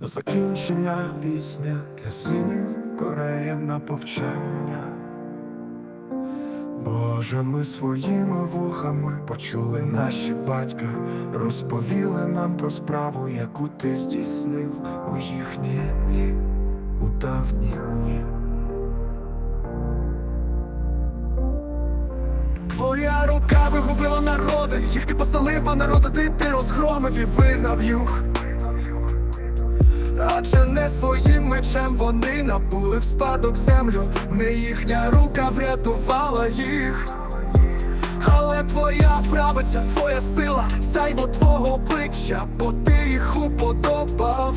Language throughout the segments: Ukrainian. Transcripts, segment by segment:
До закінчення пісня для синів кореє на повчання. Боже, ми своїми вухами почули наші батька, розповіли нам про справу, яку ти здійснив у їхні дні, у давні дні. Твоя рука вигубила народи, їх ти поселив, а народи ти, ти розгромив і вигнав юг. Мечем вони набули в спадок землю, не їхня рука врятувала їх. Але твоя правиця, твоя сила, сяйво твого обличчя, бо ти їх уподобав.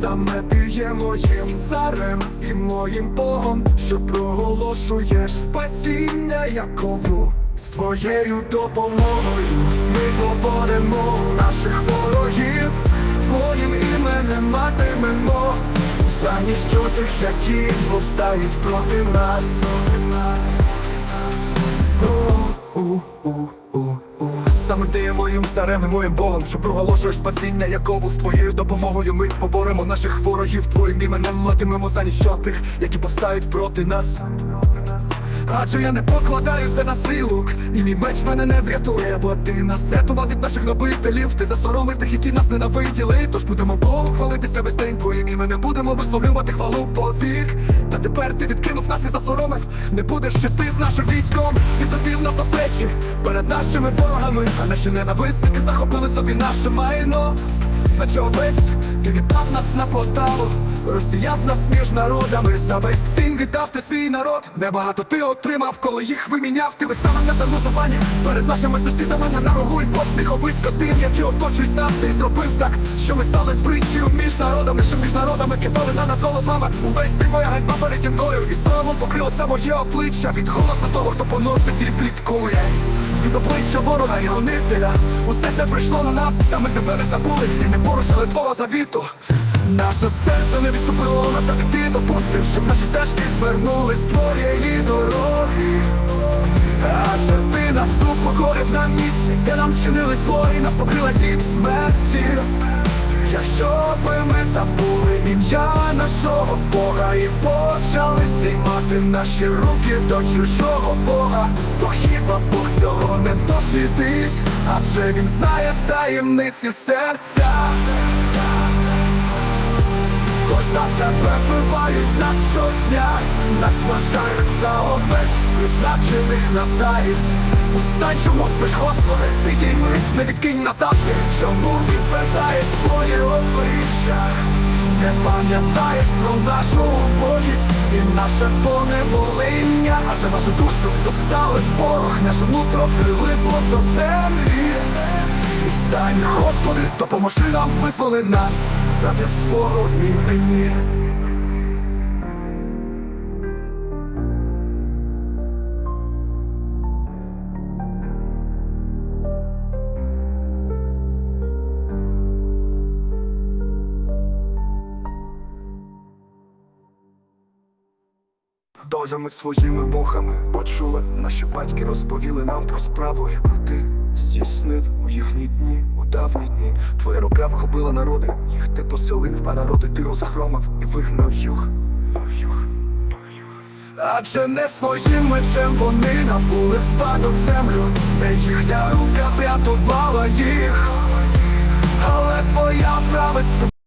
Саме ти є моїм царем і моїм Богом, що проголошуєш спасіння Якову. З твоєю допомогою ми поборемо наших ворогів, твоїм іменем матимемо за ніщо тих, які повстають проти нас. Саме ти є моїм царем і моїм Богом, що проголошуєш спасіння, Якову з твоєю допомогою ми поборемо наших ворогів, твоїм іменем матимемо за ніщо тих, які повстають проти нас. Адже я не покладаюся на свій лук, і мій меч мене не врятує, бо ти нас врятував від наших набителів, ти засоромив тих, які нас ненавиділи. Тож будемо Богу хвалитися весь день твоїм іменем будемо висловлювати хвалу повік. Та тепер ти відкинув нас і засоромив. Не будеш ще ти з нашим військом, ти довів нас до втечі перед нашими ворогами, а наші ненависники захопили собі наше майно. Наче овець, ти віддав нас на поталу, розсіяв нас між народами, за весь цін віддав ти свій народ. Небагато ти отримав, коли їх виміняв, ти виставив на занозування перед нашими сусідами на нарогу і посміховий скотин, які оточують нас, ти зробив так, що ми стали притчею між народами, що між народами кидали на нас головами. Увесь ти моя ганьба переді мною, і соромом покрилося моє обличчя від голоса того, хто поносить і пліткує. Від обличчя ворога і гонителя Усе це прийшло на нас, та ми тебе не забули І не порушили твого завіту Наше серце не відступило назад ти допустив, щоб наші стежки звернули з твоєї дороги. Адже ти нас упокорив на місці, де нам чинили зло і нас покрила тінь смерті. Якщо би ми забули ім'я нашого Бога і почали здіймати наші руки до чужого Бога, то хіба Бог цього не досвідить, адже він знає таємниці серця. За тебе вбивають нас щодня, нас вважають за овець, призначених на завість. Устань, чому спиш, Господи, підіймись, не відкинь назавжди, чому відвертаєш своє обличчя, не пам'ятаєш про нашу убогість і наше поневолення, адже нашу душу втоптали в порох, наше нутро прилипло до землі. І стань, Господи, допоможи нам, визволи нас задля свого імені. Дозями своїми вухами почули, наші батьки розповіли нам про справу, яку ти здійснив у їхні дні, у давні дні. Твоя рука вхопила народи, їх ти поселив, а народи ти розгромив і вигнав юг. Адже не своїм мечем вони набули спадок землю, не їхня рука врятувала їх, але твоя правець